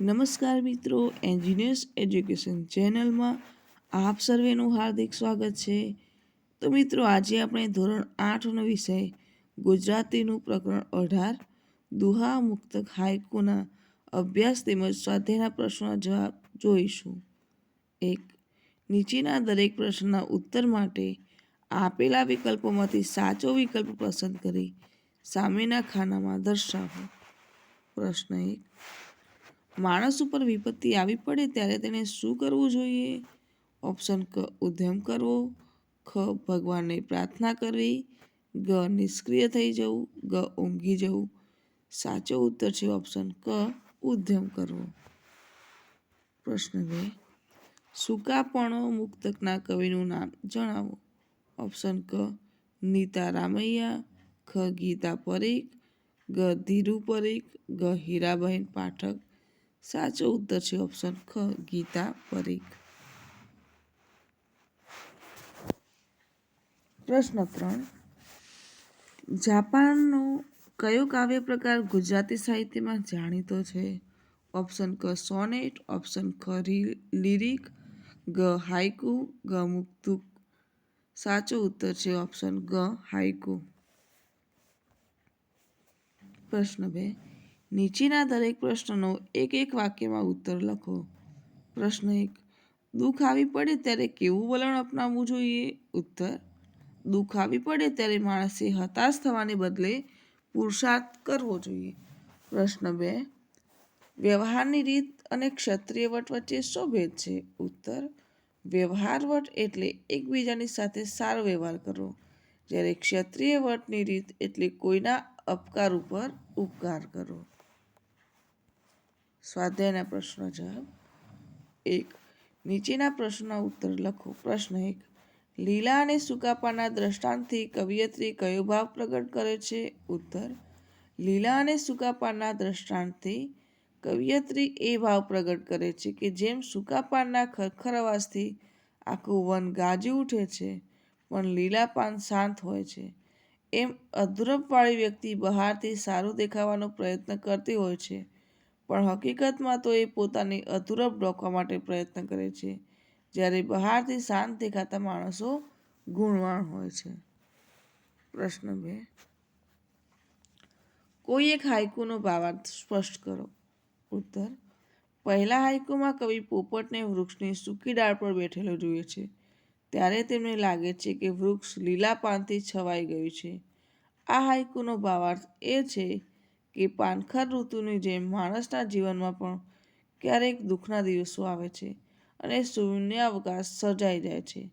નમસ્કાર મિત્રો engineers education ચેનલમાં આપ સર્વેનું હાર્દિક સ્વાગત છે. તો મિત્રો, આજે આપણે ધોરણ આઠનો વિષય, ગુજરાતીનું પ્રકરણ અઢાર, દુહા મુક્તક હાઇકુના અભ્યાસ તેમજ સ્વાધ્યાયના પ્રશ્નોના જવાબ જોઈશું. એક, નીચેના દરેક પ્રશ્નના ઉત્તર માટે આપેલા વિકલ્પોમાંથી સાચો વિકલ્પ પસંદ કરી સામેના ખાનામાં દર્શાવો. પ્રશ્ન એક માણસ ઉપર વિપત્તિ આવી પડે ત્યારે તેને શું કરવું જોઈએ? ઓપ્શન ક, ઉદ્યમ કરવો. ખ, ભગવાનને પ્રાર્થના કરવી. ગ, નિષ્ક્રિય થઈ જવું. ગ, ઊંઘી જવું. સાચો ઉત્તર છે ઓપ્શન ક, ઉદ્યમ કરવો. પ્રશ્ન બે. સુકાપણો મુક્તકના કવિનું નામ જણાવો. ઓપ્શન ક, નીતા રામૈયા. ખ, ગીતા પરીખ. ગ, ધીરુ પરીખ. ગ, હીરાબહેન પાઠક. સાચો ઉત્તર છે ઓપ્શન ખ, ગીતા, પરીખ. પ્રશ્ન ત્રણ. જાપાનનો કયો કાવ્ય પ્રકાર ગુજરાતી સાહિત્યમાં જાણીતો છે? ઓપ્શન ક, સોનેટ ઓપ્શન ખ લિરિક, ગ, હાઇકુ, ગ, મુક્તુક. સાચો ઉત્તર છે ઓપ્શન ગ, હાઇકુ. પ્રશ્ન બે. નીચેના દરેક પ્રશ્નનો એક એક વાક્યમાં ઉત્તર લખો. પ્રશ્ન એક, દુઃખ આવી પડે ત્યારે કેવું વલણ અપનાવવું જોઈએ? ઉત્તર, દુઃખ આવી પડે ત્યારે માણસે હતાશ થવાને બદલે પુરુષાર્થ કરવો જોઈએ. પ્રશ્ન બે, વ્યવહારની રીત અને ક્ષત્રિય વટ વચ્ચે શું ભેદ છે? ઉત્તર, વ્યવહાર વટ એટલે એકબીજાની સાથે સારો વ્યવહાર કરવો જ્યારે ક્ષત્રિય વટની રીત એટલે કોઈના અપકાર ઉપર ઉપકાર કરવો સ્વાધ્યાયના પ્રશ્નો જવાબ એક. નીચેના પ્રશ્નના ઉત્તર લખો. પ્રશ્ન એક. લીલા અને સુકાપાના દ્રષ્ટાંતથી કવિયત્રી કયો ભાવ પ્રગટ કરે છે? ઉત્તર. લીલા અને સુકાપાના દ્રષ્ટાંતથી કવિયત્રી એ ભાવ પ્રગટ કરે છે કે જેમ સુકાપાનના ખરખર અવાજથી આખું વન ગાજી ઉઠે છે, પણ લીલા પાન શાંત હોય છે. એમ અધૂરપવાળી વ્યક્તિ બહારથી સારું દેખાવાનો પ્રયત્ન કરતી હોય છે. પણ હકીકતમાં તો એ પોતાની અધૂરપ રોકવા માટે પ્રયત્ન કરે છે, જ્યારે બહારથી શાંત દેખાતા માણસો ગુણવાણ હોય છે. પ્રશ્ન બે. કોઈ એક હાઇકુનો ભાવાર્થ સ્પષ્ટ કરો. ઉત્તર. પહેલા હાઇકુમાં કવિ પોપટને વૃક્ષની સૂકી ડાળ પર બેઠેલો જોઈએ છે. ત્યારે તેમને લાગે છે કે વૃક્ષ લીલા પાનથી છવાઈ ગયું છે. આ હાઇકુનો ભાવાર્થ એ છે કે પાનખર ઋતુની જેમ માણસના જીવનમાં પણ ક્યારેક દુઃખના દિવસો આવે છે અને શૂન્યાવકાશ સર્જાઈ જાય છે.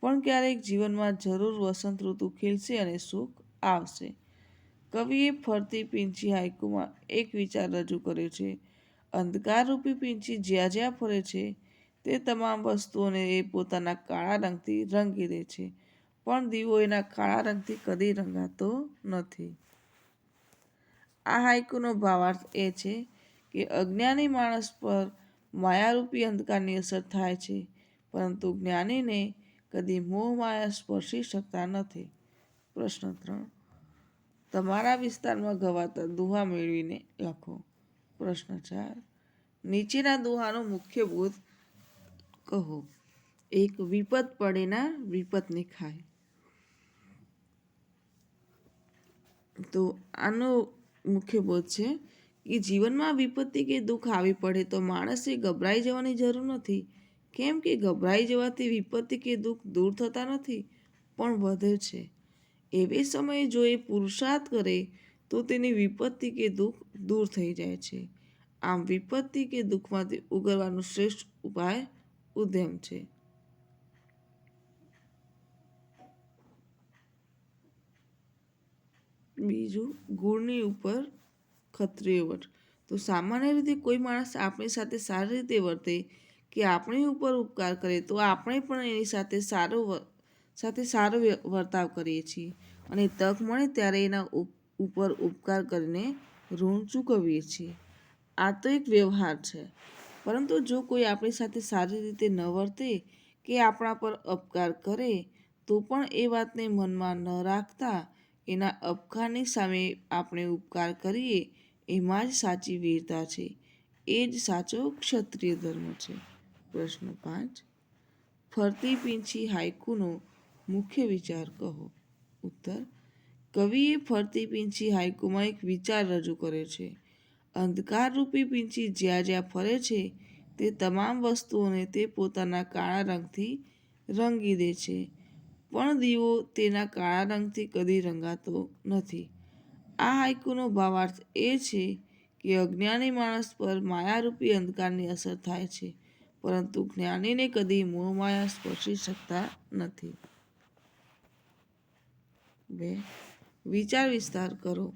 પણ ક્યારેક જીવનમાં જરૂર વસંત ઋતુ ખીલશે અને સુખ આવશે. કવિએ ફરતી પીંછી હાઇકુમાં એક વિચાર રજૂ કર્યો છે. અંધકારરૂપી પીંછી જ્યાં જ્યાં ફરે છે, તે તમામ વસ્તુઓને એ પોતાના કાળા રંગથી રંગી દે છે. પણ દીવો એના કાળા રંગથી કદી રંગાતો નથી. આ હાઇકુનો ભાવાર્થ એ છે કે અજ્ઞાની માણસ પર માયારૂપી અંધકારની અસર થાય છે, પરંતુ જ્ઞાનીને કદી મોહ માયા સ્પર્શી શકતા નથી. પ્રશ્ન ત્રણ. તમારા વિસ્તારમાં ગવાતા દુહા મેળવીને લખો. પ્રશ્ન ચાર. નીચેના દુહાનો મુખ્ય બોધ કહો. એક વિપત પડેના વિપતને ખાય. તો આનો મુખ્ય બોધ છે કે જીવનમાં વિપત્તિ કે દુઃખ આવી પડે તો માણસે ગભરાઈ જવાની જરૂર નથી. કેમ કે ગભરાઈ જવાથી વિપત્તિ કે દુઃખ દૂર થતા નથી, પણ વધે છે. એવે સમયે જો એ પુરુષાર્થ કરે, તો તેની વિપત્તિ કે દુઃખ દૂર થઈ જાય છે. આમ વિપત્તિ કે દુઃખમાંથી ઉગરવાનો શ્રેષ્ઠ ઉપાય ઉદ્યમ છે. બીજું ગુણની ઉપર ખત્રિય વટ તો સામાન્ય રીતે કોઈ માણસ આપણી સાથે સારી રીતે વર્તે કે આપણી ઉપર ઉપકાર કરે, તો આપણે પણ એની સાથે સારો સાથે સારો વર્તાવ કરીએ છીએ. અને તક મળે ત્યારે એના ઉપર ઉપકાર કરીને ઋણ ચૂકવીએ છીએ. આ તો એક વ્યવહાર છે. પરંતુ જો કોઈ આપણી સાથે સારી રીતે ન વર્તે કે આપણા પર અપકાર કરે, તો પણ એ વાતને મનમાં ન રાખતા એના અપકારની સામે આપણે ઉપકાર કરીએ, એમાં જ સાચી વીરતા છે. એ જ સાચો ક્ષત્રિય ધર્મ છે. પ્રશ્ન પાંચ. ફરતી પીંછી હાઈકુનો મુખ્ય વિચાર કહો. ઉત્તર. કવિએ ફરતી પીંછી હાઈકુમાં એક વિચાર રજૂ કર્યો છે. અંધકારરૂપી પીંછી જ્યાં જ્યાં ફરે છે, તે તમામ વસ્તુઓને તે પોતાના કાળા રંગથી રંગી દે છે. પણ દીવો તેના કાળા રંગથી કદી રંગાતો નથી. આ હાઈકુનો ભાવાર્થ એ છે કે અજ્ઞાની માણસ પર માયારૂપી અંધકારની અસર થાય છે, પરંતુ જ્ઞાનીને કદી મોહમાયા સ્પર્શી શકતા નથી. બે, વિચાર વિસ્તાર કરો.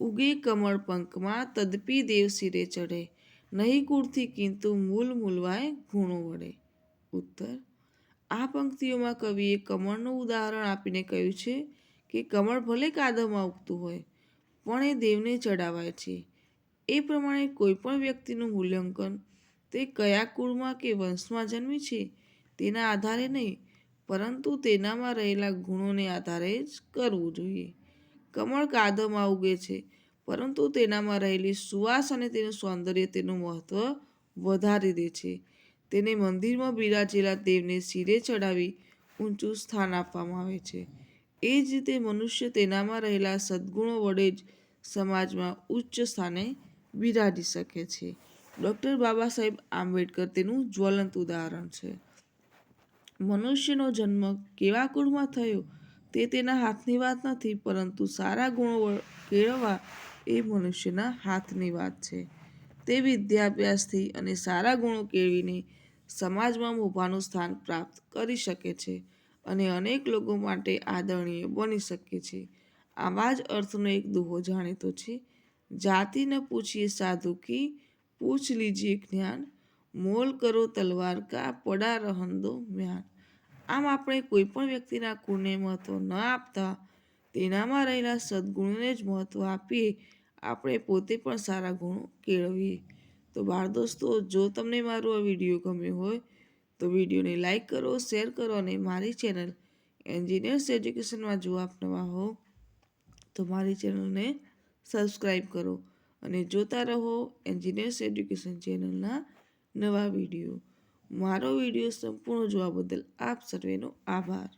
ઉગે કમળ પંકમાં તદપી દેવ શિરે ચઢે. નહીં કુળથી કિંતુ મૂલ મૂલવાય ઘૂણો વડે ઉત્તર આ પંક્તિઓમાં કવિએ કમળનું ઉદાહરણ આપીને કહ્યું છે કે કમળ ભલે કાદવમાં ઉગતું હોય, પણ એ દેવને ચડાવાય છે. એ પ્રમાણે કોઈ પણ વ્યક્તિનું મૂલ્યાંકન તે કયા કુળમાં કે વંશમાં જન્મી છે તેના આધારે નહીં, પરંતુ તેનામાં રહેલા ગુણોને આધારે જ કરવું જોઈએ. કમળ કાદવમાં ઉગે છે, પરંતુ તેનામાં રહેલી સુવાસ અને તેનું સૌંદર્ય તેનું મહત્ત્વ વધારી દે છે. તેને મંદિરમાં બિરાજેલા દેવને શિરે ચડાવી ઊંચું સ્થાન આપવામાં આવે છે. એ જ રીતે મનુષ્ય તેનામાં રહેલા સદ્ગુણો વડે જ સમાજમાં ઉચ્ચ સ્થાને બિરાજી શકે છે. ડૉક્ટર બાબા સાહેબ આંબેડકર તેનું જ્વલંત ઉદાહરણ છે. મનુષ્યનો જન્મ કેવા કુળમાં થયો તે તેના હાથની વાત નથી, પરંતુ સારા ગુણો કેળવવા એ મનુષ્યના હાથની વાત છે. તે વિદ્યાભ્યાસથી અને સારા ગુણો કેળવીને સમાજમાં મોભાનું સ્થાન પ્રાપ્ત કરી શકે છે અને અનેક લોકો માટે આદરણીય બની શકે છે. આવા જ અર્થનો એક દુહો જાણીતો છે. જાતિ ન પૂછીએ સાધુ કી, પૂછ લીજીએ જ્ઞાન મોલ કરો તલવાર કા પડા રહન દો મ્યાન. આમ આપણે કોઈ પણ વ્યક્તિના ગુણને મહત્ત્વ ન આપતા, તેનામાં રહેલા સદગુણને જ મહત્ત્વ આપીએ, આપણે પોતે પણ સારા ગુણો કેળવીએ. તો બાળ દોસ્તો, જો તમને મારો આ વીડિયો ગમ્યો હોય, તો વિડીયોને લાઈક કરો, શેર કરો અને મારી ચેનલ એન્જિનિયર્સ એજ્યુકેશનમાં જો આપ નવા હો, તો મારી ચેનલને સબસ્ક્રાઈબ કરો અને જોતા રહો એન્જિનિયર્સ એજ્યુકેશન ચેનલના નવા વીડિયો. મારો વીડિયો સંપૂર્ણ જોવા બદલ આપ સર્વેનો આભાર.